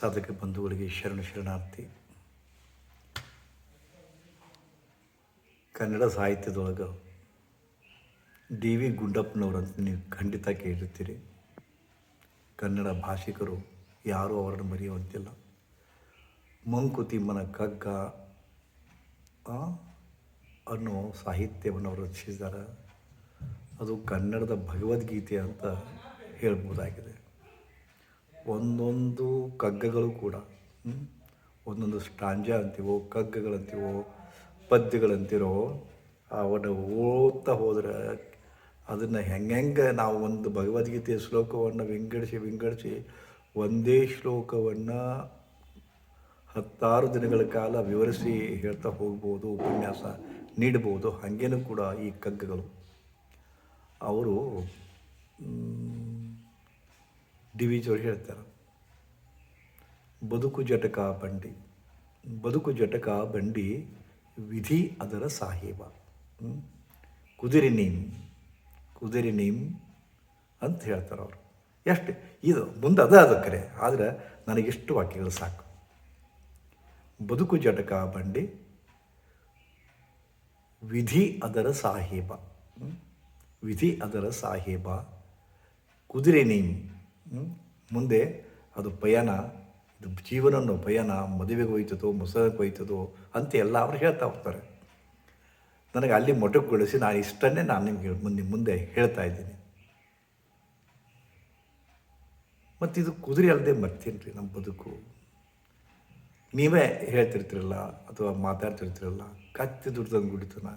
ಸಾಧಕ ಬಂಧುಗಳಿಗೆ ಶರಣ ಶರಣಾರ್ಥಿ. ಕನ್ನಡ ಸಾಹಿತ್ಯದೊಳಗೆ ಡಿ ವಿ ಗುಂಡಪ್ಪನವರಂತ ನೀವು ಖಂಡಿತ ಕೇಳಿರ್ತೀರಿ. ಕನ್ನಡ ಭಾಷಿಕರು ಯಾರೂ ಅವರನ್ನು ಮರೆಯುವಂತಿಲ್ಲ. ಮಂಕುತಿಮ್ಮನ ಕಗ್ಗ ಅನ್ನೋ ಸಾಹಿತ್ಯವನ್ನು ಅವರು ರಚಿಸಿದ್ದಾರೆ. ಅದು ಕನ್ನಡದ ಭಗವದ್ಗೀತೆ ಅಂತ ಹೇಳ್ಬೋದಾಗಿದೆ. ಒಂದೊಂದು ಕಗ್ಗಗಳು ಕೂಡ ಒಂದೊಂದು ಸ್ಟಾಂಜ ಅಂತೀವೋ ಕಗ್ಗಗಳಂತೀವೋ ಪದ್ಯಗಳಂತಿರೋ ಅವನ್ನು ಓದ್ತಾ ಹೋದರೆ ಅದನ್ನು ಹೆಂಗೆ ನಾವು ಒಂದು ಭಗವದ್ಗೀತೆಯ ಶ್ಲೋಕವನ್ನು ವಿಂಗಡಿಸಿ ವಿಂಗಡಿಸಿ ಒಂದೇ ಶ್ಲೋಕವನ್ನು ಹತ್ತಾರು ದಿನಗಳ ಕಾಲ ವಿವರಿಸಿ ಹೇಳ್ತಾ ಹೋಗ್ಬೋದು, ಉಪನ್ಯಾಸ ನೀಡ್ಬೋದು, ಹಾಗೇನೂ ಕೂಡ ಈ ಕಗ್ಗಗಳು. ಅವರು ಡಿ ವಿ ಜಿಯವರು ಹೇಳ್ತಾರೆ. ಬದುಕು ಜಟಕ ಬಂಡಿ. ಬದುಕು ಜಟಕ ಬಂಡಿ ವಿಧಿ ಅದರ ಸಾಹೇಬ? ಕುದುರೆ ನೀಮ್ ಕುದುರೆ ನೀಮ್ ಅಂತ ಹೇಳ್ತಾರೆ ಅವರು. ಎಷ್ಟು? ಇದು ಮುಂದೆ ಅದ ಅದು ಕರೆ. ಆದರೆ ನನಗೆಷ್ಟು ವಾಕ್ಯಗಳು ಸಾಕು. ಬದುಕು ಜಟಕ ಬಂಡಿ ವಿಧಿ ಅದರ ಸಾಹೇಬ. ವಿಧಿ ಅದರ ಸಾಹೇಬ. ಕುದುರೆ ನೀಮ್? ಮುಂದೆ ಅದು ಪಯಣ, ಇದು ಜೀವನ ಅನ್ನೋ ಪಯಣ, ಮದುವೆಗೆ ಹೋಯ್ತದೋ ಮುಸಲಕ್ಕೆ ಹೋಯ್ತದೋ ಅಂತ ಎಲ್ಲ ಅವರು ಹೇಳ್ತಾ ಹೋಗ್ತಾರೆ. ನನಗೆ ಅಲ್ಲಿ ಮೊಟಕುಗೊಳಿಸಿ ನಾನು ಇಷ್ಟನ್ನೇ ನಾನು ನಿಮಗೆ ಮುಂದೆ ಮುಂದೆ ಹೇಳ್ತಾ ಇದ್ದೀನಿ. ಮತ್ತು ಇದು ಕುದುರೆ ಅಲ್ಲದೆ ಮರ್ತೀನಿ ರೀ ನಮ್ಮ ಬದುಕು? ನೀವೇ ಹೇಳ್ತಿರ್ತಿರಲ್ಲ ಅಥವಾ ಮಾತಾಡ್ತಿರ್ತಿರಲ್ಲ, ಕತ್ತಿ ದುಡ್ದಂಗೆ ಗುಡಿತನ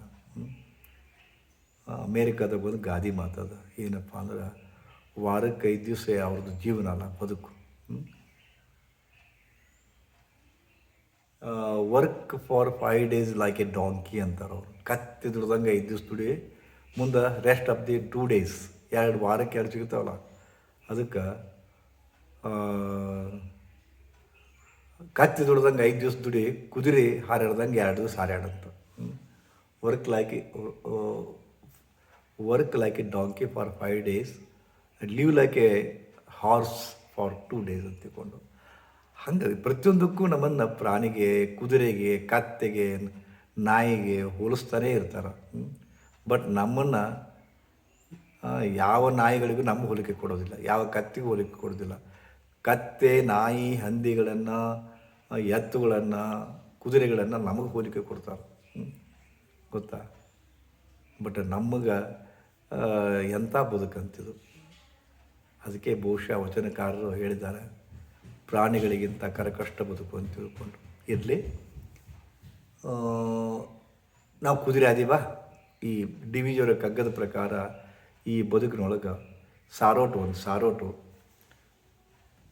ಅಮೇರಿಕಾದಾಗ ಬಂದು ಗಾದಿ ಮಾತಾದ, ಏನಪ್ಪ ಅಂದ್ರೆ ವಾರಕ್ಕೆ ಐದು ದಿವಸ ಅವ್ರದ್ದು ಜೀವನ ಅಲ್ಲ, ಬದುಕು. Work for five days like a donkey ಅಂತಾರೆ ಅವರು. ಕತ್ತಿ ದುಡ್ದಂಗೆ ಐದು ದಿವಸ ದುಡಿ, ಮುಂದೆ rest of the two days ಎರಡು ವಾರಕ್ಕೆ ಎರಡು ಸಿಗ್ತಾವಲ್ಲ ಅದಕ್ಕೆ ಕತ್ತಿ ದುಡ್ದಂಗೆ ಐದು ದಿವಸ ದುಡಿ, ಕುದುರೆ ಹಾರಾಡ್ದಂಗೆ ಎರಡು ದಿವಸ ಹಾರಾಡಂತ work like work like a donkey for five days leave like a horse for two days ಅಂತ ತಿಳ್ಕೊಂಡು ಹಂಗಾಗಿ ಪ್ರತಿಯೊಂದಕ್ಕೂ ನಮ್ಮನ್ನು ಪ್ರಾಣಿಗೆ, ಕುದುರೆಗೆ, ಕತ್ತೆಗೆ, ನಾಯಿಗೆ ಹೋಲಿಸ್ತಾನೇ ಇರ್ತಾರೆ. ಬಟ್ ನಮ್ಮನ್ನು ಯಾವ ನಾಯಿಗಳಿಗೂ ನಮ್ಮ ಹೋಲಿಕೆ ಕೊಡೋದಿಲ್ಲ. ಯಾವ ಕತ್ತಿಗೂ ಹೋಲಿಕೆ ಕೊಡೋದಿಲ್ಲ. ಕತ್ತೆ, ನಾಯಿ, ಹಂದಿಗಳನ್ನು ಎತ್ತುಗಳನ್ನು, ಕುದುರೆಗಳನ್ನು ನಮಗೆ ಹೋಲಿಕೆ ಕೊಡ್ತಾರೆ. ಗೊತ್ತಾ? ಬಟ್ ನಮಗೆ ಎಂಥ ಬದುಕಂತಿದು? ಅದಕ್ಕೆ ಬಹುಶಃ ವಚನಕಾರರು ಹೇಳಿದ್ದಾರೆ, ಪ್ರಾಣಿಗಳಿಗಿಂತ ಕರಕಷ್ಟ ಬದುಕು ಅಂತ ತಿಳ್ಕೊಂಡು. ಇರಲಿ. ನಾವು ಕುದುರೆ ಆದೀವ? ಈ ಡಿ ಕಗ್ಗದ ಪ್ರಕಾರ ಈ ಬದುಕಿನೊಳಗೆ ಸಾರೋಟು ಒಂದು ಸಾರೋಟು.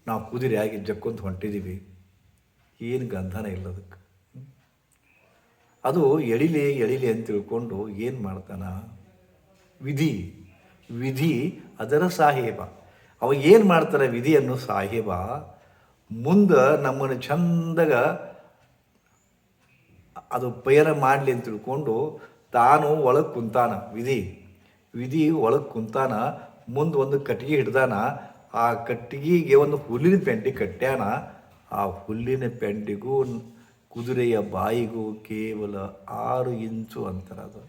ನಾವು ಕುದುರೆ ಆಗಿ ಜಕ್ಕೊಂತ ಹೊಂಟಿದ್ದೀವಿ ಏನು ಗಂಧನ ಇಲ್ಲ ಅದಕ್ಕೆ. ಅದು ಎಳಿಲಿ ಎಳಿಲಿ ಅಂತ ತಿಳ್ಕೊಂಡು ಏನು ಮಾಡ್ತಾನ? ವಿಧಿ. ವಿಧಿ ಅದರ ಸಾಹೇಬ. ಅವ ಏನು ಮಾಡ್ತಾರೆ ವಿಧಿಯನ್ನು ಸಾಹೇಬ, ಮುಂದೆ ನಮ್ಮನ್ನು ಚಂದಾಗ ಅದು ಪಯಣ ಮಾಡಲಿ ಅಂತ ತಿಳ್ಕೊಂಡು ತಾನು ಒಳಗೆ ಕುಂತಾನ ವಿಧಿ. ವಿಧಿ ಒಳಗೆ ಕುಂತಾನ, ಮುಂದೆ ಒಂದು ಕಟ್ಟಿಗೆ ಹಿಡ್ದಾನ, ಆ ಕಟ್ಟಿಗೆಗೆ ಒಂದು ಹುಲ್ಲಿನ ಪೆಂಟಿ ಕಟ್ಟ್ಯಾನ. ಆ ಹುಲ್ಲಿನ ಪೆಂಟಿಗೂ ಕುದುರೆಯ ಬಾಯಿಗೂ ಕೇವಲ ಆರು ಇಂಚು ಅಂತರ ಅದು.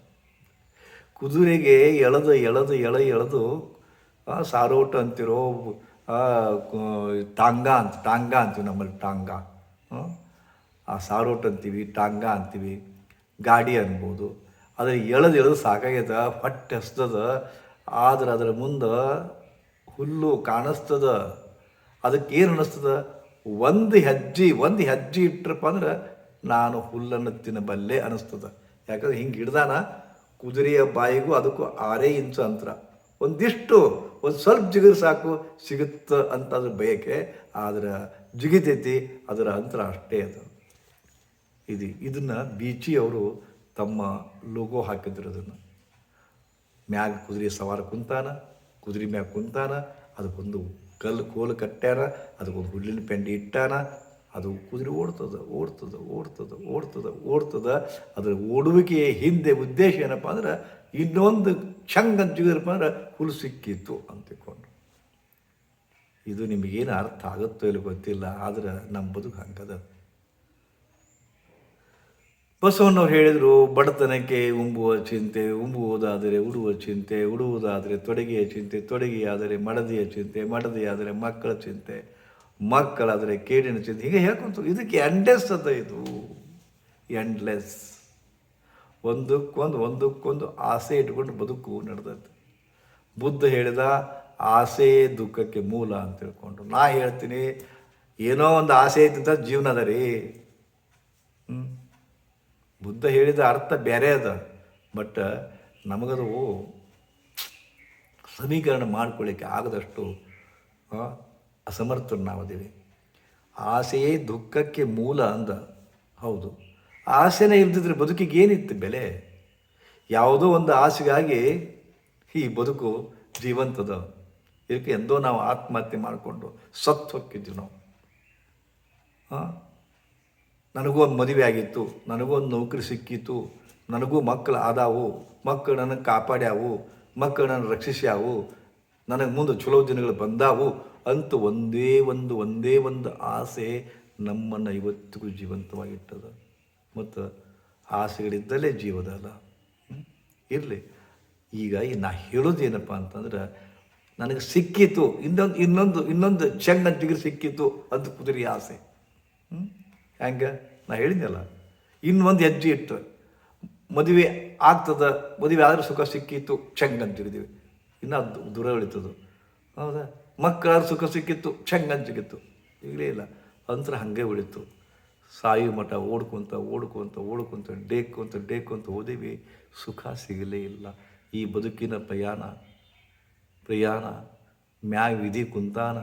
ಕುದುರೆಗೆ ಎಳೆದು ಎಳೆದು ಎಳೆ ಎಳೆದು ಸಾರೋಟ ಅಂತಿರೋ ಟಾಂಗ ಅಂತ, ಟಾಂಗ ಅಂತೀವಿ ನಮ್ಮಲ್ಲಿ, ಟಾಂಗ. ಆ ಸಾರೋಟು ಅಂತೀವಿ, ಟಾಂಗ ಅಂತೀವಿ, ಗಾಡಿ ಅನ್ಬೋದು. ಅದ್ರ ಎಳೆದು ಎಳೆದು ಸಾಕಾಗ್ಯದ, ಹೊಟ್ಟೆ ಹಸ್ತದ ಆದ್ರೆ ಅದರ ಮುಂದೆ ಹುಲ್ಲು ಕಾಣಿಸ್ತದ. ಅದಕ್ಕೆ ಏನು ಅನ್ನಿಸ್ತದ ಒಂದು ಹೆಜ್ಜೆ ಒಂದು ಹೆಜ್ಜೆ ಇಟ್ರಪ್ಪ ಅಂದ್ರೆ ನಾನು ಹುಲ್ಲನ್ನು ತಿನ್ನಬಲ್ಲೆ ಅನ್ನಿಸ್ತದ ಯಾಕಂದ್ರೆ ಹಿಂಗೆ ಹಿಡ್ದಾನ, ಕುದುರೆಯ ಬಾಯಿಗೂ ಅದಕ್ಕೂ ಆರೇ ಇಂಚು ಅಂತರ. ಒಂದಿಷ್ಟು, ಒಂದು ಸ್ವಲ್ಪ ಜಿಗಿದ್ರೆ ಸಾಕು, ಸಿಗುತ್ತೆ ಅಂತ ಅದ್ರ ಬಯಕೆ, ಆದ್ರೆ ಜಿಗಿತೈತಿ, ಅದರ ಅಂತರ ಅಷ್ಟೇ ಅದು. ಇದು, ಇದನ್ನು ಬೀಚಿ ಅವರು ತಮ್ಮ ಲೋಗೋ ಹಾಕಿದ್ರು ಅದನ್ನು. ಮ್ಯಾಗ ಕುದುರೆ ಸವಾರ ಕುಂತಾನ, ಕುದುರೆ ಮ್ಯಾಗ ಕುಂತಾನ, ಅದಕ್ಕೊಂದು ಕಲ್ಲು ಕೋಲು ಕಟ್ಟ್ಯಾನ ಅದಕ್ಕೊಂದು ಹುಲ್ಲಿನ ಪೆಂಡಿ ಇಟ್ಟಾನ, ಅದು ಕುದುರೆ ಓಡ್ತದೆ, ಓಡ್ತದ, ಓಡ್ತದೆ ಓಡ್ತದೆ ಓಡ್ತದೆ. ಅದರ ಓಡುವಿಕೆಯ ಹಿಂದೆ ಉದ್ದೇಶ ಏನಪ್ಪ ಅಂದ್ರೆ ಇನ್ನೊಂದು ಚಂಗ್ ಅಂತ ಹುಲು ಸಿಕ್ಕಿತ್ತು ಅಂತ ಇದು ನಿಮಗೇನು ಅರ್ಥ ಆಗುತ್ತೋ ಇಲ್ಲ ಗೊತ್ತಿಲ್ಲ, ಆದ್ರೆ ನಮ್ಮ ಬದುಕು ಹಂಗದ. ಬಸವಣ್ಣವ್ರು ಹೇಳಿದರು, ಬಡತನಕ್ಕೆ ಉಂಬುವ ಚಿಂತೆ, ಉಂಬುವುದಾದರೆ ಉಡುವ ಚಿಂತೆ, ಉಡುವುದಾದರೆ ತೊಡಗಿಯ ಚಿಂತೆ, ತೊಡಗಿಯಾದರೆ ಮಡದಿಯ ಚಿಂತೆ, ಮಡದಿಯಾದರೆ ಮಕ್ಕಳ ಚಿಂತೆ, ಮಕ್ಕಳಾದರೆ ಕೇಡಿನ ಚಿಂತೆ. ಹೀಗೆ ಹೇಳ್ಕೊಂತು. ಇದಕ್ಕೆ ಎಂಡ್ಲೆಸ್ ಅದ ಇದು. ಎಂಡ್ಲೆಸ್ ಒಂದಕ್ಕೊಂದು ಒಂದಕ್ಕೊಂದು ಆಸೆ ಇಟ್ಕೊಂಡು ಬದುಕು ನಡೆದೈತೆ ಬುದ್ಧ ಹೇಳಿದ ಆಸೆಯೇ ದುಃಖಕ್ಕೆ ಮೂಲ ಅಂತ ತಿಳ್ಕೊಂಡು. ನಾ ಹೇಳ್ತೀನಿ, ಏನೋ ಒಂದು ಆಸೆ ಐತಿಂತ ಜೀವನ ಅದ ರೀ. ಬುದ್ಧ ಹೇಳಿದ ಅರ್ಥ ಬೇರೆ ಅದ, ಬಟ್ ನಮಗದು ಸಮೀಕರಣ ಮಾಡ್ಕೊಳ್ಳಿಕ್ಕೆ ಆಗದಷ್ಟು ಅಸಮರ್ಥರು ನಾವದೀವಿ ಆಸೆಯೇ ದುಃಖಕ್ಕೆ ಮೂಲ ಅಂದ. ಹೌದು. ಆಸೆನೇ ಇಲ್ದಿದ್ರೆ ಬದುಕಿಗೆ ಏನಿತ್ತು ಬೆಲೆ? ಯಾವುದೋ ಒಂದು ಆಸೆಗಾಗಿ ಈ ಬದುಕು ಜೀವಂತದ. ಇದಕ್ಕೆ ಎಂದೋ ನಾವು ಆತ್ಮಹತ್ಯೆ ಮಾಡಿಕೊಂಡು ಸತ್ತು ನಾವು. ಹಾಂ? ನನಗೂ ಒಂದು ಮದುವೆ ಆಗಿತ್ತು, ನನಗೂ ಒಂದು ನೌಕರಿ ಸಿಕ್ಕಿತ್ತು, ನನಗೂ ಮಕ್ಕಳು ಆದಾವು, ಮಕ್ಕಳು ನನಗೆ ಕಾಪಾಡ್ಯಾವು, ಮಕ್ಕಳು ನನ್ನ ರಕ್ಷಿಸ್ಯಾವು, ನನಗೆ ಮುಂದೆ ಚಲೋ ದಿನಗಳು ಬಂದಾವು ಅಂತ ಒಂದೇ ಒಂದು ಒಂದೇ ಒಂದು ಆಸೆ ನಮ್ಮನ್ನು ಇವತ್ತಿಗೂ ಜೀವಂತವಾಗಿಟ್ಟದ. ಮತ್ತು ಆಸೆಗಳಿದ್ದಲೇ ಜೀವದ ಅಲ್ಲ ಇರಲಿ. ಈಗ ಈ ನಾ ಹೇಳೋದೇನಪ್ಪ ಅಂತಂದ್ರೆ ನನಗೆ ಸಿಕ್ಕಿತು, ಇನ್ನೊಂದು ಇನ್ನೊಂದು ಇನ್ನೊಂದು ಚೆನ್ನ ಡಿಗ್ರಿ ಸಿಕ್ಕಿತು ಅದು ಕುದುರೆ ಆಸೆ. ಹ್ಞೂ ಹೆಂಗೆ? ನಾ ಹೇಳಿದ್ನಲ್ಲ ಇನ್ನೊಂದು ಹೆಜ್ಜೆ ಇಟ್ಟು, ಮದುವೆ ಆಗ್ತದ, ಮದುವೆ ಆದರೂ ಸುಖ ಸಿಕ್ಕಿತ್ತು ಚೆಂಗ್ ಅಂತ ತಿಳಿದೀವಿ ಇನ್ನು ಅದು ದೂರ ಉಳಿತದು. ಹೌದಾ? ಮಕ್ಕಳಾದ್ರೂ ಸುಖ ಸಿಕ್ಕಿತ್ತು ಚೆಂಗ್ ಅಂತ ಸಿಕ್ಕಿತ್ತು ಈಗಲೇ ಇಲ್ಲ. ಅಂತರ ಹಾಗೆ ಉಳಿತು. ಸಾಯಿ ಮಠ ಓಡ್ಕೊಂತ ಓಡ್ಕೊಂತ ಓಡ್ಕೊಂತ ಡೇಕೊಂತ ಡೇಕೊಂತ ಓದೇವಿ ಸುಖ ಸಿಗಲೇ ಇಲ್ಲ. ಈ ಬದುಕಿನ ಪ್ರಯಾಣ ಪ್ರಯಾಣ, ಮ್ಯಾಗ ವಿಧಿ ಕುಂತಾನ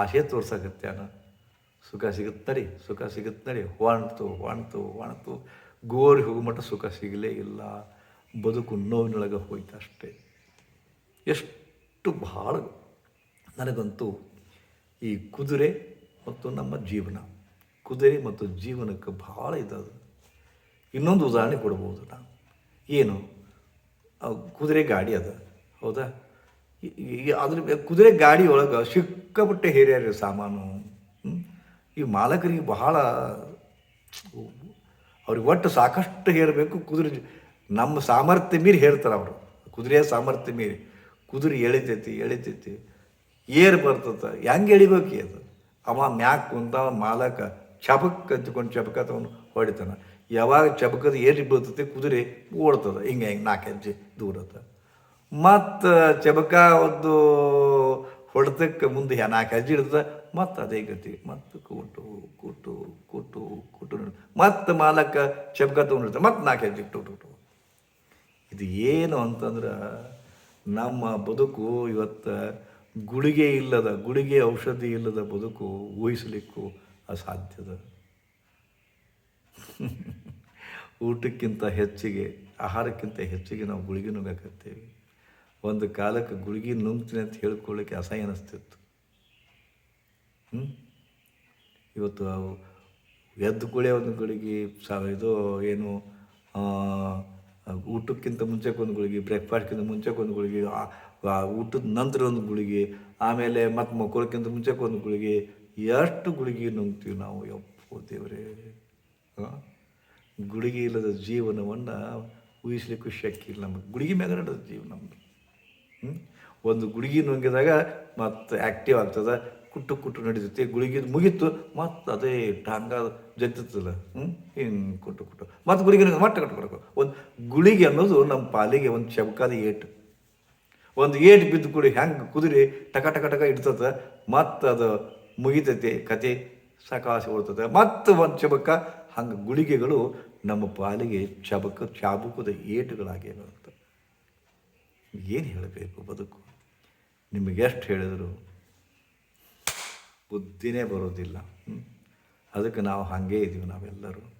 ಆಸೆ ತೋರ್ಸಕತ್ಯಾನ ಸುಖ ಸಿಗುತ್ತರಿ ಸುಖ ಸಿಗುತ್ತರಿ ಹೊಣ್ತು ಹೊಣ್ತು ಹೊಣ್ತು ಗೋರಿ ಹೋಗೋ ಮಠ ಸುಖ ಸಿಗಲೇ ಇಲ್ಲ. ಬದುಕು ನೋವಿನೊಳಗೆ ಹೋಯ್ತು ಅಷ್ಟೇ ಎಷ್ಟು ಭಾಳ ನನಗಂತೂ ಈ ಕುದುರೆ ಮತ್ತು ನಮ್ಮ ಜೀವನ. ಕುದುರೆ ಮತ್ತು ಜೀವನಕ್ಕೆ ಭಾಳ ಇದ್ದದು ಇನ್ನೊಂದು ಉದಾಹರಣೆ ಕೊಡ್ಬೋದು ನಾನು. ಏನು? ಕುದುರೆ ಗಾಡಿ ಅದ. ಹೌದಾ? ಅದ್ರ ಕುದುರೆ ಗಾಡಿ ಒಳಗೆ ಸಿಕ್ಕಾಪಟ್ಟೆ ಹೇರ್ಯಾರ ಸಾಮಾನು ಈ ಮಾಲಕರಿಗೆ ಬಹಳ, ಅವ್ರಿಗೆ ಒಟ್ಟು ಸಾಕಷ್ಟು ಹೇರಬೇಕು, ಕುದುರೆ ನಮ್ಮ ಸಾಮರ್ಥ್ಯ ಮೀರಿ ಹೇರ್ತಾರೆ ಅವರು. ಕುದುರೆಯ ಸಾಮರ್ಥ್ಯ ಮೀರಿ. ಕುದುರೆ ಎಳಿತೈತಿ ಎಳಿತೈತಿ. ಏರ್ ಬರ್ತದ. ಹೆಂಗೆ ಎಳಿಬೇಕು ಅದು? ಅವ ಮ್ಯಾಕ್ ಕುಂತ ಮಾಲಕ. ಚಬಕ್ ಅಂತ್ಕೊಂಡು ಚಬಕ ತಗೊಂಡು ಹೊಡಿತಾನೆ. ಯಾವಾಗ ಚಬಕದ ಏರಿ ಬೀಳ್ತದೆ ಕುದುರೆ ಓಡ್ತದೆ. ಹಿಂಗೆ ಹಿಂಗೆ ನಾಲ್ಕು ಹೆಜ್ಜೆ ದೂರದ ಮತ್ತು ಚಬಕ ಒಂದು ಹೊಡೆದಕ್ಕೆ ಮುಂದೆ ನಾಲ್ಕು ಹೆಜ್ಜೆ ಇಡ್ತದೆ. ಮತ್ತು ಅದೇ ಗತಿ. ಮತ್ತು ಕೂಟು ಕೂಟು ಕೂಟು ಕೂಟು ಮತ್ತು ಮಾಲಕ ಚಬಕ ತೊಗೊಂಡಿರ್ತದೆ ಮತ್ತು ನಾಲ್ಕು ಹೆಜ್ಜೆ ಇಟ್ಟು. ಇದು ಏನು ಅಂತಂದ್ರೆ ನಮ್ಮ ಬದುಕು ಇವತ್ತು ಗುಳಿಗೆ ಇಲ್ಲದ, ಗುಳಿಗೆ ಔಷಧಿ ಇಲ್ಲದ ಬದುಕು ಊಹಿಸಲಿಕ್ಕೂ ಅಸಾಧ್ಯದ. ಊಟಕ್ಕಿಂತ ಹೆಚ್ಚಿಗೆ, ಆಹಾರಕ್ಕಿಂತ ಹೆಚ್ಚಿಗೆ ನಾವು ಗುಳಿಗೆ ನುಂಗಕತ್ತೇವೆ. ಒಂದು ಕಾಲಕ್ಕೆ ಗುಳಿಗೆ ನುಂಗ್ತೀನಿ ಅಂತ ಹೇಳ್ಕೊಳ್ಳಿಕ್ಕೆ ಅಸಹ್ಯ ಅನ್ನಿಸ್ತಿತ್ತು? ಇವತ್ತು ಎದ್ದು ಕೂಡಲೇ ಒಂದು ಗುಳಿಗೆ ಸಾ ಇದು ಏನು ಊಟಕ್ಕಿಂತ ಮುಂಚೆಗೆ ಒಂದು ಗುಳಿಗೆ ಬ್ರೇಕ್ಫಾಸ್ಟ್ಗಿಂತ ಮುಂಚೆಗೆ ಒಂದು ಗುಳಿಗೆ ಊಟದ ನಂತರ ಒಂದು ಗುಳಿಗೆ, ಆಮೇಲೆ ಮತ್ತು ಮಕ್ಕಳಕ್ಕಿಂತ ಮುಂಚೆಗೆ ಒಂದು ಗುಳಿಗೆ ಎಷ್ಟು ಗುಳಿಗೆ ನುಂಗ್ತೀವಿ ನಾವು, ಯಪ್ಪೋ ದೇವರೇ? ಗುಳಿಗೆ ಇಲ್ಲದ ಜೀವನವನ್ನು ಊಹಿಸ್ಲಿಕ್ಕೂ ಶಕ್ತಿ ಇಲ್ಲ ನಮಗೆ. ಗುಳಿಗೆ ಮ್ಯಾಗ ನಡೆದ ಜೀವ ನಮ್ಮದು? ಒಂದು ಗುಳಿಗೆ ನುಂಗಿದಾಗ ಮತ್ತೆ ಆ್ಯಕ್ಟಿವ್ ಆಗ್ತದೆ, ಕುಟ್ಟು ಕುಟ್ಟು ನಡೀತೈತಿ, ಗುಳಿಗೆ ಮುಗೀತು, ಮತ್ತು ಅದೇ ಟಾಂಗ ಜಗ್ತದಲ್ಲ ಹ್ಞೂ ಹಿಂಗೆ ಕುಟ್ಟು ಕುಟ್ಟು. ಮತ್ತು ಗುಳಿಗೆ ಮತ್ತೆ ಕಟ್ಕೊಡಬೇಕು ಒಂದು ಗುಳಿಗೆ ಅನ್ನೋದು ನಮ್ಮ ಪಾಲಿಗೆ ಒಂದು ಚಬಕಾದ ಏಟು. ಒಂದು ಏಟು ಬಿದ್ದು ಕೂಡಿ ಹೆಂಗೆ ಕುದುರೆ ಟಕ ಟಕ ಟಕ ಇಡ್ತದೆ, ಮತ್ತು ಅದು ಮುಗಿತೈತಿ ಕತೆ ಸಕಾಸಿ ಹೋಗ್ತದೆ ಮತ್ತು ಒಂದು ಚಬಕ ಹಂಗೆ ಗುಳಿಗೆಗಳು ನಮ್ಮ ಪಾಲಿಗೆ ಚಬಕ ಚಾಬುಕದ ಏಟುಗಳಾಗಿ ಅಂತ ಏನು ಹೇಳಬೇಕು ಬದುಕು? ನಿಮಗೆ ಎಷ್ಟು ಹೇಳಿದರು? ಬುದ್ಧಿನೇ ಬರೋದಿಲ್ಲ. ಅದಕ್ಕೆ ನಾವು ಹಾಗೇ ಇದ್ದೀವಿ ನಾವೆಲ್ಲರೂ.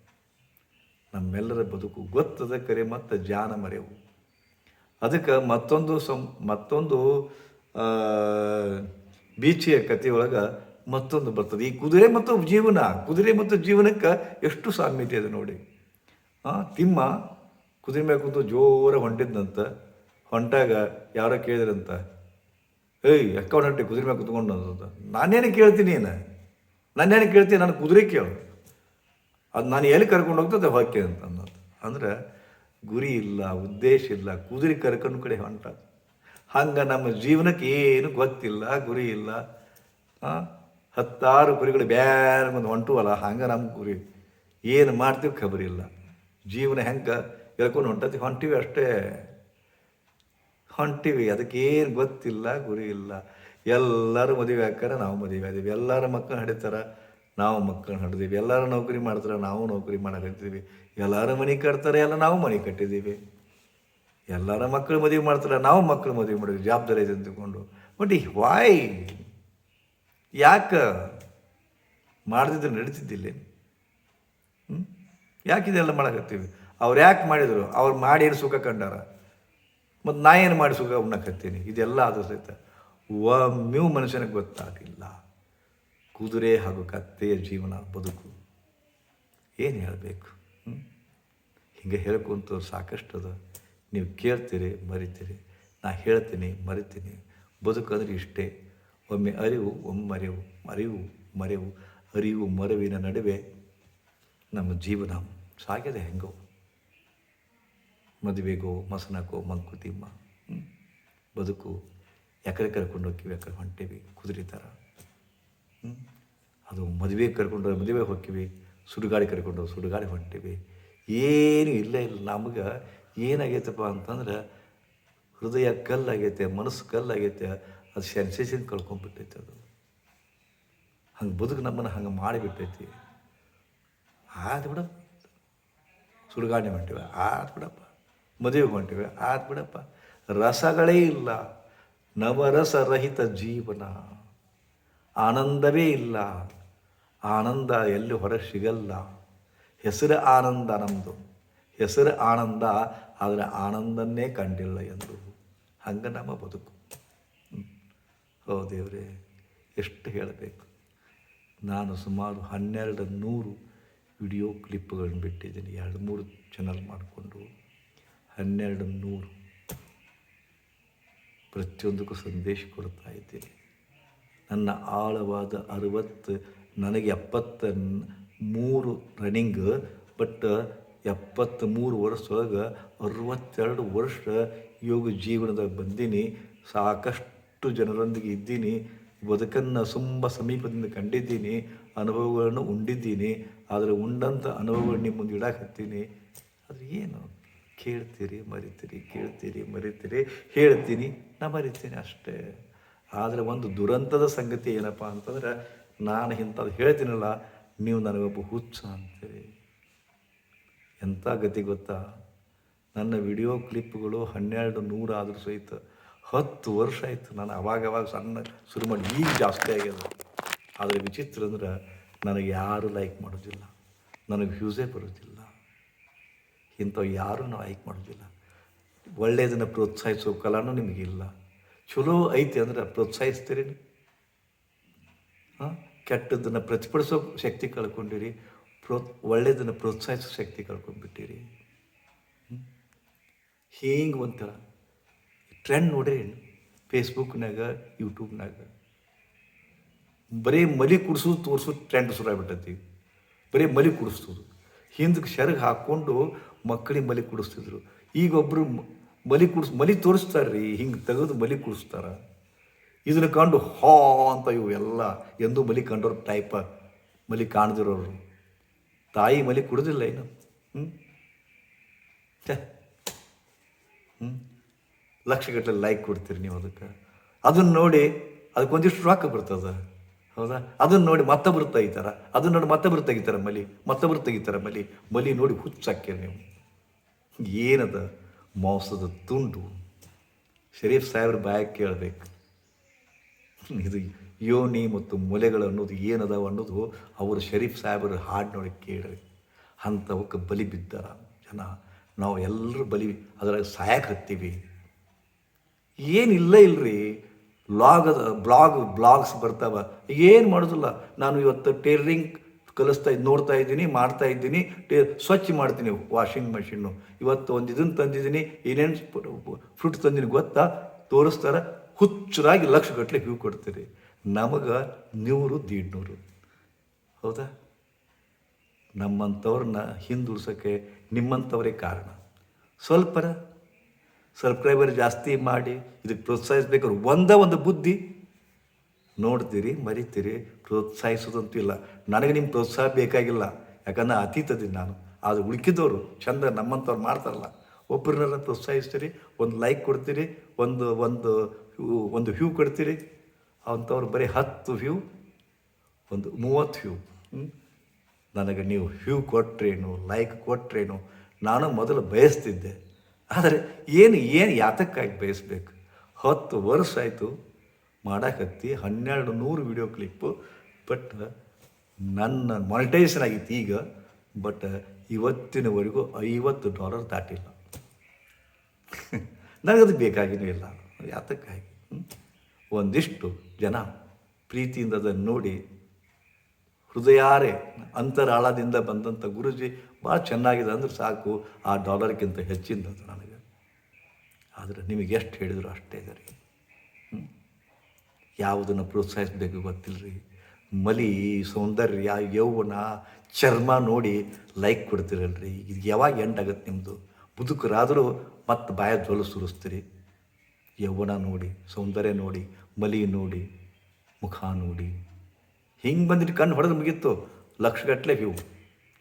ನಮ್ಮೆಲ್ಲರ ಬದುಕು ಗೊತ್ತದ ಕರೆ ಮತ್ತು ಜಾನ ಮರೆವು. ಅದಕ್ಕೆ ಮತ್ತೊಂದು ಸಂ ಮತ್ತೊಂದು ಬೀಚಿಯ ಕಥೆಯೊಳಗೆ ಮತ್ತೊಂದು ಬರ್ತದೆ. ಈ ಕುದುರೆ ಮತ್ತು ಜೀವನ ಕುದುರೆ ಮತ್ತು ಜೀವನಕ್ಕೆ ಎಷ್ಟು ಸಾಮ್ಯತೆ ಇದೆ ನೋಡಿ. ತಿಮ್ಮ ಕುದುರೆ ಮೇಲೆ ಕುಂತು ಜೋರ ಹೊಂಟಿದ್ದಂತ ಹೊಂಟಾಗ ಯಾರೋ ಕೇಳಿದ್ರಂತ ಏಯ್ ಅಕ್ಕ ಹೊಂಟೆ ಕುದುರೆ ಮೇಲೆ ಕುತ್ಕೊಂಡು? ಅಂತ ನಾನೇನು ಕೇಳ್ತೀನಿ ಏನು ನಾನೇನು ಕೇಳ್ತೀನಿ? ನಾನು ಕುದುರೆ ಕೇಳು. ಅದು ನಾನು ಎಲ್ಲಿ ಕರ್ಕೊಂಡು ಹೋಗ್ತದೆ ಹೊಕ್ಕೆ ಅಂತ ಅನ್ನೋದು ಅಂದ್ರೆ ಗುರಿ ಇಲ್ಲ ಉದ್ದೇಶ ಇಲ್ಲ ಕುದುರೆ ಕರ್ಕೊಂಡು ಕಡೆ ಹೊಂಟ. ಹಂಗೆ ನಮ್ಮ ಜೀವನಕ್ಕೆ ಏನು ಗೊತ್ತಿಲ್ಲ ಗುರಿ ಇಲ್ಲ. ಆ, ಹತ್ತಾರು ಕುರಿಗಳು ಬ್ಯಾರ ಒಂದು ಹೊಂಟುವಲ್ಲ ಹಂಗೆ ನಮ್ಮ ಗುರಿ ಏನು ಮಾಡ್ತೀವಿ ಖಬರಿ ಇಲ್ಲ. ಜೀವನ ಹೆಂಗೆ ಹೇಳ್ಕೊಂಡು ಹೊಂಟತಿ, ಹೊಂಟಿವಿ ಅಷ್ಟೇ. ಹೊಂಟಿವಿ, ಅದಕ್ಕೇನು ಗೊತ್ತಿಲ್ಲ, ಗುರಿ ಇಲ್ಲ. ಎಲ್ಲರೂ ಮದುವೆ ಹಾಕ್ತಾರೆ ನಾವು ಮದುವೆ ಆದೀವಿ ಎಲ್ಲರ ಮಕ್ಕಳು ಹಡಿತಾರೆ, ನಾವು ಮಕ್ಕಳನ್ನ ಹಡ್ದೀವಿ. ಎಲ್ಲರ ನೌಕರಿ ಮಾಡ್ತಾರೆ, ನಾವು ನೌಕರಿ ಮಾಡಕತ್ತೀವಿ ಎಲ್ಲರೂ ಮನೆ ಕಟ್ತಾರೆ, ಎಲ್ಲ ನಾವು ಮನೆ ಕಟ್ಟಿದ್ದೀವಿ. ಎಲ್ಲರ ಮಕ್ಕಳು ಮದುವೆ ಮಾಡ್ತಾರೆ, ನಾವು ಮಕ್ಕಳು ಮದುವೆ ಮಾಡಿದ್ವಿ ಜವಾಬ್ದಾರಿ ತಿಂದುಕೊಂಡು ಅಂದ್ಕೊಂಡು. ಬಟ್ ಈ ವಾಯ್ ಯಾಕೆ ಮಾಡಿದ್ರೆ ನಡೀತಿದ್ದಿಲ್ಲ? ಯಾಕೆ ಇದೆಲ್ಲ ಮಾಡಕತ್ತೀವಿ? ಅವ್ರು ಯಾಕೆ ಮಾಡಿದರು? ಅವ್ರು ಮಾಡಿ ಏನು ಸುಖ ಕಂಡಾರ? ಮತ್ತು ನಾ ಏನು ಮಾಡಿ ಸುಖ ಉಣ್ಣಕತ್ತೀನಿ? ಇದೆಲ್ಲ ಅದು ಸಹಿತ ಒಮ್ಮೆಯೂ ಮನುಷ್ಯನಿಗೆ ಗೊತ್ತಾಗಿಲ್ಲ. ಕುದುರೆ ಹಾಗೂ ಕತ್ತೆಯ ಜೀವನ ಬದುಕು. ಏನು ಹೇಳಬೇಕು? ಹಿಂಗೆ ಹೇಳ್ಕೊಂತ ಸಾಕಷ್ಟು ಅದ. ನೀವು ಕೇಳ್ತೀರಿ, ಮರಿತೀರಿ. ನಾ ಹೇಳ್ತೀನಿ, ಮರಿತೀನಿ. ಬದುಕು ಇಷ್ಟೇ. ಒಮ್ಮೆ ಅರಿವು ಒಮ್ಮೆ ಮರೆವು ಅರಿವು ಮರೆವು, ಅರಿವು, ಮರವಿನ ನಡುವೆ ನಮ್ಮ ಜೀವನ ಸಾಗಿದೆ ಹೆಂಗೋ ಮದುವೆಗೋ ಮಸನಕ್ಕೋ ಮಂಕುತಿಮ್ಮ. ಬದುಕು ಎಕರೆ ಕರ್ಕೊಂಡು ಹೋಗ್ತೀವಿ ಎಕರೆ ಹೊಂಟೀವಿ, ಕುದುರೆ ಥರ ಅದು ಮದುವೆ ಕರ್ಕೊಂಡು ಮದುವೆ ಹೋಗ್ತೀವಿ, ಸುಡುಗಾಡಿ ಕರ್ಕೊಂಡು ಸುಡುಗಾಡಿ ಹೊಂಟೀವಿ ಏನು ಇಲ್ಲ ಇಲ್ಲ, ನಮ್ಗೆ ಏನಾಗೈತಪ್ಪ ಅಂತಂದ್ರೆ ಹೃದಯ ಕಲ್ಲಾಗೈತೆ, ಮನಸ್ಸು ಕಲ್ಲಾಗೈತೆ ಅದು ಸೆನ್ಸೇಷನ್ ಕಳ್ಕೊಂಡ್ಬಿಟ್ಟೈತೆ ಅದು ಹಂಗೆ ಬದುಕು ನಮ್ಮನ್ನು ಹಂಗೆ ಮಾಡಿಬಿಟ್ಟೈತಿ. ಆಯ್ತು ಬಿಡಪ್ಪ. ಸುಡುಗಾಣೆ ಹೊಂಟಿವೆ ಆಯ್ತು ಬಿಡಪ್ಪ. ಮದುವೆಗೆ ಹೊಂಟಿವೆ ಆಯ್ತು ಬಿಡಪ್ಪ. ರಸಗಳೇ ಇಲ್ಲ. ನವರಸರಹಿತ ಜೀವನ. ಆನಂದವೇ ಇಲ್ಲ. ಆನಂದ ಎಲ್ಲಿ ಹೊರ ಸಿಗಲ್ಲ. ಹೆಸರು ಆನಂದ ನಮ್ಮದು ಹೆಸರು ಆನಂದ, ಆದರೆ ಆನಂದನ್ನೇ ಕಂಡಿಲ್ಲ ಎಂದು. ಹಂಗೆ ನಮ್ಮ ಬದುಕು. ಓ ದೇವರೇ, ಎಷ್ಟು ಹೇಳಬೇಕು? ನಾನು ಸುಮಾರು ಹನ್ನೆರಡು ನೂರು ವಿಡಿಯೋ ಕ್ಲಿಪ್ಗಳನ್ನು ಬಿಟ್ಟಿದ್ದೀನಿ. ಎರಡು ಮೂರು ಚಾನಲ್ ಮಾಡಿಕೊಂಡು ಹನ್ನೆರಡು ನೂರು ಪ್ರತಿಯೊಂದಕ್ಕೂ ಸಂದೇಶ ಕೊಡ್ತಾ ಇದ್ದೀನಿ. ನನ್ನ ಆಳವಾದ ಅರವತ್ತು, ನನಗೆ ಎಪ್ಪತ್ತ ಮೂರು ರನ್ನಿಂಗ್, ಬಟ್ ಎಪ್ಪತ್ತ ಮೂರು ವರ್ಷದೊಳಗೆ ಅರವತ್ತೆರಡು ವರ್ಷ ಯೋಗ ಜೀವನದಾಗ ಬಂದೀನಿ. ಸಾಕಷ್ಟು ಜನರೊಂದಿಗೆ ಇದ್ದೀನಿ, ಬದುಕನ್ನು ತುಂಬ ಸಮೀಪದಿಂದ ಕಂಡಿದ್ದೀನಿ, ಅನುಭವಗಳನ್ನು ಉಂಡಿದ್ದೀನಿ, ಆದರೆ ಉಂಡಂಥ ಅನುಭವಗಳು ನಿಮ್ಮ ಮುಂದೆ ಇಡಾಕತ್ತೀನಿ. ಅದು ಏನು? ಕೇಳ್ತೀರಿ, ಮರಿತೀರಿ ಕೇಳ್ತೀರಿ, ಮರಿತೀರಿ, ಹೇಳ್ತೀನಿ, ನಾ ಮರಿತೀನಿ ಅಷ್ಟೇ. ಆದರೆ ಒಂದು ದುರಂತದ ಸಂಗತಿ ಏನಪ್ಪ ಅಂತಂದ್ರೆ, ನಾನು ಇಂಥದ್ದು ಹೇಳ್ತೀನಲ್ಲ, ನೀವು ನನಗೊಬ್ಬ ಹುಚ್ಚ ಅಂತೀರಿ. ಎಂಥ ಗತಿ ಗೊತ್ತಾ? ನನ್ನ ವಿಡಿಯೋ ಕ್ಲಿಪ್ಗಳು ಹನ್ನೆರಡು ನೂರು ಆದರೂ ಸಹಿತ ಹತ್ತು ವರ್ಷ ಆಯಿತು. ನಾನು ಅವಾಗ ಅವಾಗ ಸಣ್ಣ ಶುರು ಮಾಡಿ ಈಗ ಜಾಸ್ತಿ ಆಗ್ಯದ. ಆದರೆ ವಿಚಿತ್ರ ಅಂದ್ರೆ ನನಗೆ ಯಾರೂ ಲೈಕ್ ಮಾಡೋದಿಲ್ಲ. ನನಗೆ ವ್ಯೂಸೇ ಬರೋದಿಲ್ಲ. ಇಂಥವು ಯಾರೂ ನಾವು ಲೈಕ್ ಮಾಡೋದಿಲ್ಲ. ಒಳ್ಳೆಯದನ್ನು ಪ್ರೋತ್ಸಾಹಿಸೋ ಕಲಾನು ನಿಮಗಿಲ್ಲ ಚಲೋ ಐತಿ ಅಂದ್ರೆ ಪ್ರೋತ್ಸಾಹಿಸ್ತೀರಿ ಹಾಂ? ಕೆಟ್ಟದ್ದನ್ನು ಪ್ರತಿಫಲಿಸೋ ಶಕ್ತಿ ಕಳ್ಕೊಂಡಿರಿ. ಪ್ರೋ ಒಳ್ಳೆಯದನ್ನು ಪ್ರೋತ್ಸಾಹಿಸೋ ಶಕ್ತಿ ಕಳ್ಕೊಂಡ್ಬಿಟ್ಟಿರಿ. ಹಿಂಗೆ ಒಂಥರ. ಟ್ರೆಂಡ್ ನೋಡ್ರಿ ಫೇಸ್ಬುಕ್ನಾಗ ಯೂಟ್ಯೂಬ್ನಾಗ ಬರೀ ಮಲಿ ಕುಡಿಸೋದು ತೋರಿಸೋದು ಟ್ರೆಂಡ್ ಶುರು ಆಗ್ಬಿಟ್ಟೈತಿ. ಬರೀ ಮಲಿ ಕುಡಿಸ್ತದು. ಹಿಂದಕ್ಕೆ ಶರ್ಗ್ ಹಾಕ್ಕೊಂಡು ಮಕ್ಕಳಿಗೆ ಮಲಿ ಕುಡಿಸ್ತಿದ್ರು. ಈಗ ಒಬ್ಬರು ಮಲಿ ಕುಡಿಸ್, ಮಲಿ ತೋರಿಸ್ತಾರೆ ರೀ ಹಿಂಗೆ ತೆಗೆದು ಮಲಿ ಕುಡಿಸ್ತಾರ. ಇದನ್ನು ಕಂಡು ಹಾ ಅಂತ ಇವು ಎಲ್ಲ ಎಂದೂ ಮಲಿ ಕಂಡವ್ರ ಟೈಪ ಮಲಿ ಕಾಣದಿರೋರು. ತಾಯಿ ಮಲಿ ಕುಡಿದಿಲ್ಲ ಏನು ಹ್ಞೂ ಹ್ಞೂ ಲಕ್ಷಗಟ್ಟಲೆ ಲೈಕ್ ಕೊಡ್ತೀರಿ ನೀವು ಅದಕ್ಕೆ. ಅದನ್ನು ನೋಡಿ ಅದಕ್ಕೊಂದಿಷ್ಟು ರೊಕ್ಕ ಬರ್ತದೆ. ಹೌದಾ? ಅದನ್ನು ನೋಡಿ ಮತ್ತೊಬ್ಬರು ತೆಗಿತಾರ. ಅದನ್ನ ನೋಡಿ ಮತ್ತೊಬ್ಬರು ತೆಗಿತಾರ ಮಲಿ. ಮತ್ತೊಬ್ರು ತೆಗಿತಾರ ಮಲಿ. ಮಲಿ ನೋಡಿ ಹುಚ್ಚಾಕ್ಯರಿ ನೀವು. ಏನದ? ಮಾಂಸದ ತುಂಡು. ಶರೀಫ್ ಸಾಹೇಬ್ರ ಬಾಯ ಕೇಳಬೇಕು. ಇದು ಯೋನಿ ಮತ್ತು ಮೊಲೆಗಳು ಅನ್ನೋದು ಏನದಾವ ಅನ್ನೋದು ಅವರು ಶರೀಫ್ ಸಾಹೇಬರ ಹಾಡು ನೋಡಿ ಕೇಳ್ರಿ. ಅಂಥವಕ್ಕೆ ಬಲಿ ಬಿದ್ದಾರ ಜನ. ನಾವು ಎಲ್ಲರೂ ಬಲಿ ಅದರಾಗ ಸಹಾಯಕ್ಕೆ ಹತ್ತೀವಿ. ಏನಿಲ್ಲ ಇಲ್ರಿ. ಬ್ಲಾಗ್ ಬ್ಲಾಗ್ ಬ್ಲಾಗ್ಸ್ ಬರ್ತಾವ. ಏನು ಮಾಡೋದಿಲ್ಲ. ನಾನು ಇವತ್ತು ಟೇಲರಿಂಗ್ ಕಲಿಸ್ತಾ ಇದ್ದು ನೋಡ್ತಾ ಇದ್ದೀನಿ, ಮಾಡ್ತಾ ಇದ್ದೀನಿ. ಟೇ, ಸ್ವಚ್ಛ ಮಾಡ್ತೀನಿ ವಾಷಿಂಗ್ ಮಷಿನ್ನು ಇವತ್ತು ಒಂದು ಇದನ್ನು ತಂದಿದ್ದೀನಿ, ಏನೇನು ಫ್ರೂಟ್ ತಂದಿನಿ ಗೊತ್ತಾ? ತೋರಿಸ್ತಾರೆ, ಹುಚ್ಚರಾಗಿ ಲಕ್ಷ ಗಟ್ಟಲೆ ಹೂ ಕೊಡ್ತೀರಿ. ನಮಗೆ ನೂರು, ದೀಡ್ನೂರು. ಹೌದಾ? ನಮ್ಮಂಥವ್ರನ್ನ ಹಿಂದುಳ್ಸೋಕ್ಕೆ ನಿಮ್ಮಂಥವರೇ ಕಾರಣ. ಸ್ವಲ್ಪರ ಸಬ್ಸ್ಕ್ರೈಬರ್ ಜಾಸ್ತಿ ಮಾಡಿ, ಇದಕ್ಕೆ ಪ್ರೋತ್ಸಾಹಿಸ್ಬೇಕಾದ್ರೆ ಒಂದೇ ಒಂದು ಬುದ್ಧಿ. ನೋಡ್ತೀರಿ, ಮರಿತೀರಿ, ಪ್ರೋತ್ಸಾಹಿಸೋದಂತೂ ಇಲ್ಲ. ನನಗೆ ನಿಮ್ಮ ಪ್ರೋತ್ಸಾಹ ಬೇಕಾಗಿಲ್ಲ. ಯಾಕಂದ್ರೆ ಅತೀತದಿ ನಾನು. ಅದು ಉಳ್ಕಿದವರು, ಚಂದ ನಮ್ಮಂಥವ್ರು ಮಾಡ್ತಾರಲ್ಲ. ಒಬ್ಬರನ್ನ ಪ್ರೋತ್ಸಾಹಿಸ್ತೀರಿ, ಒಂದು ಲೈಕ್ ಕೊಡ್ತೀರಿ, ಒಂದು ಒಂದು ಒಂದು ವ್ಯೂ ಕೊಡ್ತೀರಿ. ಅಂಥವ್ರು ಬರೀ ಹತ್ತು ವ್ಯೂ ಒಂದು ಮೂವತ್ತು ವ್ಯೂ ನನಗೆ ನೀವು ವ್ಯೂ ಕೊಟ್ಟರೇನು ಲೈಕ್ ಕೊಟ್ಟರೇನು ನಾನು ಮೊದಲು ಬಯಸ್ತಿದ್ದೆ. ಆದರೆ ಏನು ಏನು ಯಾತಕ್ಕಾಗಿ ಬಯಸ್ಬೇಕು? ಹತ್ತು ವರ್ಷ ಆಯಿತು ಮಾಡಕತ್ತಿ ಹನ್ನೆರಡು ನೂರು ವಿಡಿಯೋ ಕ್ಲಿಪ್ಪು ಬಟ್ ನನ್ನ ಮಾನಿಟೈಸೇಷನ್ ಆಗಿತ್ತು ಈಗ ಬಟ್ ಇವತ್ತಿನವರೆಗೂ ಐವತ್ತು ಡಾಲರ್ ದಾಟಿಲ್ಲ. ನನಗದು ಬೇಕಾಗಿನೂ ಇಲ್ಲ. ಯಾತಕ್ಕಾಗಿ? ಒಂದಿಷ್ಟು ಜನ ಪ್ರೀತಿಯಿಂದ ಅದನ್ನು ನೋಡಿ, ಹೃದಯಾರೆ, ಅಂತರಾಳದಿಂದ ಬಂದಂಥ ಗುರುಜಿ ಭಾಳ ಚೆನ್ನಾಗಿದೆ ಅಂದ್ರೆ ಸಾಕು, ಆ ಡಾಲರ್ಗಿಂತ ಹೆಚ್ಚಿಂದ ನನಗೆ. ಆದರೆ ನಿಮಗೆ ಎಷ್ಟು ಹೇಳಿದ್ರು ಅಷ್ಟೇ ಇದೆ ರೀ? ಯಾವುದನ್ನು ಪ್ರೋತ್ಸಾಹಿಸಬೇಕು ಗೊತ್ತಿಲ್ಲ ರೀ ಮಲಿ ಸೌಂದರ್ಯ ಯೌವನ ಚರ್ಮ ನೋಡಿ ಲೈಕ್ ಕೊಡ್ತೀರಲ್ರಿ. ಇದು ಯಾವಾಗ ಎಂಡ್ ಆಗುತ್ತೆ ನಿಮ್ಮದು ಬದುಕರಾದರೂ ಮತ್ತೆ ಬಾಯ ಜೋಲು ಸುರಿಸ್ತೀರಿ. ಯೌವನ ನೋಡಿ, ಸೌಂದರ್ಯ ನೋಡಿ, ಮಲಿ ನೋಡಿ, ಮುಖ ನೋಡಿ. ಹಿಂಗೆ ಬಂದಿಟ್ಟು ಕಣ್ಣು ಹೊಡೆದು ಮುಗೀತು. ಲಕ್ಷಗಟ್ಟಲೆ ವ್ಯೂ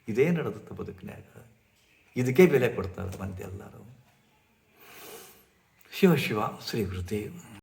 ಇದೇ ನಡೆದತ್ತ ಬದುಕಿನ್ಯಾಗ? ಇದಕ್ಕೆ ಬೆಲೆ ಕೊಡ್ತಾರೆ ಮಂದಿ ಎಲ್ಲರೂ. ಶಿವ ಶಿವ ಶ್ರೀ ಗುರುದೇವ್.